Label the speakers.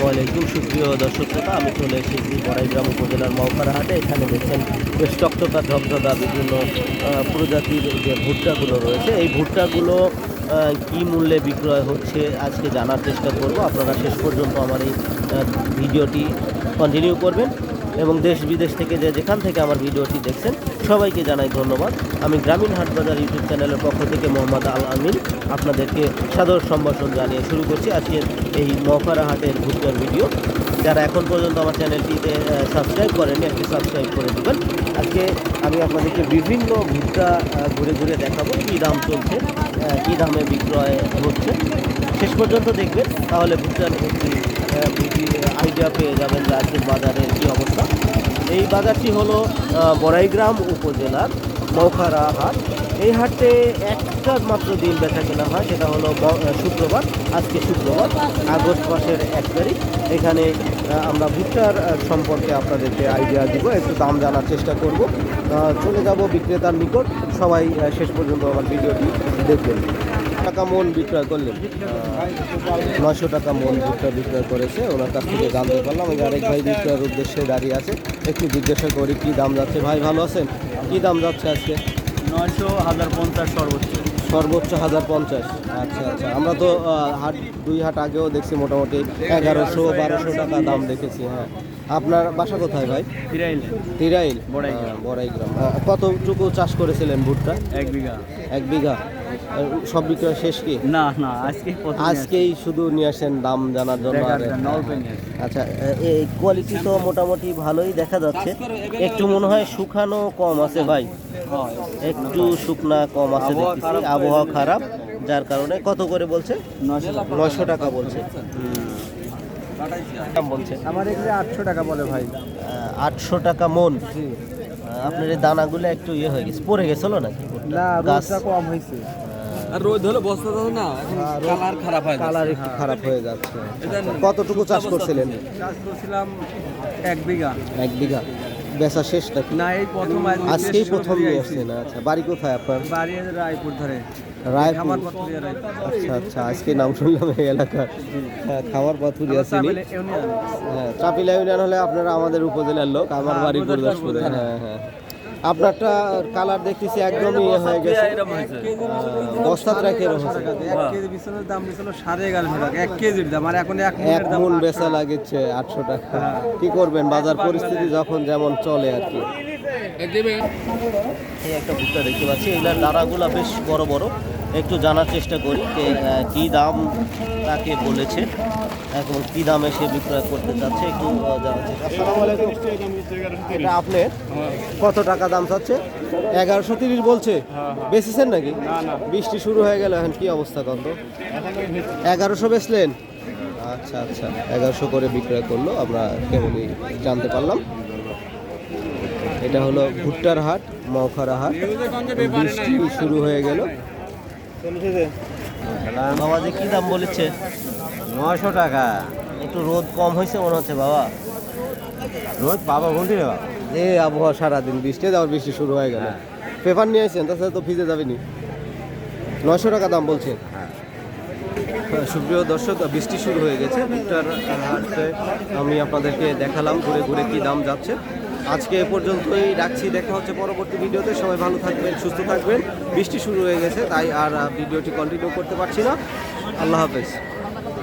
Speaker 1: আসসালামু আলাইকুম। সুপ্রিয় দর্শক শ্রোতা, আমি চলে এসেছি বড়াইগ্রাম উপজেলার মৌকারহাটে হাটে এখানে দেখছেন বেশ টকটকা ঝকঝকা বিভিন্ন প্রজাতির যে ভুট্টাগুলো রয়েছে, এই ভুট্টাগুলো কী মূল্যে বিক্রয় হচ্ছে আজকে জানার চেষ্টা করব। আপনারা শেষ পর্যন্ত আমার এই ভিডিওটি কন্টিনিউ করবেন। এবং দেশ বিদেশ থেকে যে যেখান থেকে আমার ভিডিওটি দেখছেন, সবাইকে জানাই ধন্যবাদ। আমি গ্রামীণ হাট বাজার ইউটিউব চ্যানেলের পক্ষ থেকে মোহাম্মদ আল আমিন আপনাদেরকে সাদর সম্ভাষণ জানিয়ে শুরু করছি আজকের এই মহকারা হাটের ভুট্টার ভিডিও। যারা এখন পর্যন্ত আমার চ্যানেলটিতে সাবস্ক্রাইব করেনি একটি সাবস্ক্রাইব করে দেবেন। আজকে আমি আপনাদেরকে বিভিন্ন ভুট্টা ঘুরে ঘুরে দেখাবো, কী দাম চলছে কী দামে বিক্রয় হচ্ছে। শেষ পর্যন্ত দেখবেন, তাহলে ভুট্টার একটি আইডিয়া পেয়ে যাবেন যে আজকের বাজারের কী অবস্থা। এই বাজারটি হলো বড়াইগ্রাম উপজেলার মৌখারা হাট। এই হাটে একটা মাত্র দিন বেচা কেনা হয়, সেটা হলো শুক্রবার। আজকে শুক্রবার, আগস্ট মাসের এক তারিখ। এখানে আমরা ভুট্টার সম্পর্কে আপনাদেরকে আইডিয়া দিব, একটু দাম জানার চেষ্টা করব। চলে যাব বিক্রেতার নিকট। সবাই শেষ পর্যন্ত আমার ভিডিওটি দেখবেন। টাকা মন বিক্রয় করলেন। নশো টাকা মন ভুট্টা বিক্রয় করেছে ওনার কাছ থেকে জানতে পারলাম। ওই আরেক ভাই বিক্রয়ের উদ্দেশ্যে দাঁড়িয়ে আছে একটু জিজ্ঞাসা করি কি দাম যাচ্ছে। ভাই ভালো আছেন? কি দাম যাচ্ছে আজকে?
Speaker 2: নয়শো হাজার পঞ্চাশ সর্বোচ্চ।
Speaker 1: সর্বোচ্চ হাজার পঞ্চাশ। আচ্ছা আচ্ছা। আমরা তো হাট দুই হাট আগেও দেখছি মোটামুটি এগারোশো বারোশো টাকা দাম দেখেছি হ্যাঁ। আপনার বাসা কোথায় ভাই?
Speaker 2: ফিরাইল
Speaker 1: তিরাইল?
Speaker 2: বড়াইগ্রাম।
Speaker 1: বড়াইগ্রাম। কতটুকু চাষ করেছিলেন ভুট্টা?
Speaker 2: এক বিঘা।
Speaker 1: এক বিঘা। সব বিক্রয় শেষ কি?
Speaker 2: না না আজকে
Speaker 1: আজকেই শুধু নিয়ে আসেন দাম জানার জন্য। আচ্ছা এই কোয়ালিটি তো মোটামুটি ভালোই দেখা যাচ্ছে। একটু মনে হয় শুকানো কম আছে ভাই। একটু শুকনা কম আছে
Speaker 2: আবহাওয়া
Speaker 1: দেখতেছি
Speaker 2: খারাপ।
Speaker 1: আবহাওয়া খারাপ। যার কারণে কত করে বলছে?
Speaker 2: নয়শো টাকা।
Speaker 1: টাকা বলছে। বলছে।
Speaker 2: আমার এখানে আটশো টাকা বলে ভাই।
Speaker 1: আটশো টাকা মন। আপনার এই দানাগুলো একটু ইয়ে হয়ে গেছে পড়ে গেছিল নাকি?
Speaker 2: না
Speaker 1: গাছ।
Speaker 2: রোদটা কম হয়েছে।
Speaker 3: আর রোদ হলে বস্তা থাকে না কালার খারাপ হয়
Speaker 1: কালার একটু খারাপ হয়ে যাচ্ছে। কতটুকু চাষ করছিলেন?
Speaker 2: চাষ করছিলাম এক বিঘা।
Speaker 1: এক বিঘা। বেচা শেষ নাকি
Speaker 2: না এই প্রথম
Speaker 1: আজকেই প্রথম নিয়ে আসছেন আচ্ছা বাড়ি কোথায় আপনার?
Speaker 2: বাড়ি রায়পুর ধরে।
Speaker 1: রায়পুর। আচ্ছা আচ্ছা আজকে নাম শুনলাম এই এলাকার হ্যাঁ, খামার পাথুরি
Speaker 2: ইউনিয়ন।
Speaker 1: হ্যাঁ চাপিলা ইউনিয়ন হলে আপনারা আমাদের উপজেলার লোক আমার
Speaker 2: হ্যাঁ,
Speaker 1: বাড়ি
Speaker 2: গুরুদাসপুরে
Speaker 1: হ্যাঁ হ্যাঁ। আপনারটা কালার দেখতেছি একদমই ইয়ে হয়ে গেছে।
Speaker 3: বস্তা
Speaker 1: বস্তাত রাখে এরকম
Speaker 2: এক কেজি বিছানার দাম ছিল সাড়ে এগারোশো টাকা। এক কেজির দাম আর এখন এক
Speaker 1: এক মন বেচা লাগেছে আটশো টাকা। কি করবেন বাজার পরিস্থিতি যখন যেমন চলে আর কি। এই একটা ভুট্টা দেখতে পাচ্ছি এগুলার দাঁড়াগুলা বেশ বড় বড়। একটু জানার চেষ্টা করি যে কী দাম তাকে বলেছে এখন কী দামে সে বিক্রয় করতে চাচ্ছে একটু জানার চেষ্টা আসসালামু আলাইকুম। এটা আপনি কত টাকা দাম চাচ্ছে? এগারোশো তিরিশ বলছে। বেচেছেন নাকি? বৃষ্টি শুরু হয়ে গেল এখন কি অবস্থা কত এগারোশো বেচলেন। আচ্ছা আচ্ছা। এগারোশো করে বিক্রয় করল আমরা কেবলই জানতে পারলাম। এটা হলো ভুট্টার হাট মৌখারা হাট। বৃষ্টি শুরু হয়ে গেল। বাবা যে কি দাম বলেছে?
Speaker 2: নয়শো টাকা।
Speaker 1: একটু রোদ কম হয়েছে মনে হচ্ছে বাবা।
Speaker 2: রোজ বাবা। বলতে
Speaker 1: এ আবহাওয়া সারাদিন বৃষ্টি যাওয়ার বৃষ্টি শুরু হয়ে গেল। পেপার নিয়ে আসছেন তাছাড়া তো ভিজে যাবেনি নয়শো টাকা দাম বলছে। হ্যাঁ, সুপ্রিয় দর্শক বৃষ্টি শুরু হয়ে গেছে। ভুট্টার হাটে আমি আপনাদেরকে দেখালাম ঘুরে ঘুরে কি দাম যাচ্ছে। আজকে এ পর্যন্তই রাখছি। দেখা হচ্ছে পরবর্তী ভিডিওতে। সবাই ভালো থাকবেন, সুস্থ থাকবেন। বৃষ্টি শুরু হয়ে গেছে, তাই আর ভিডিওটি কন্টিনিউ করতে পারছি না। আল্লাহ হাফেজ।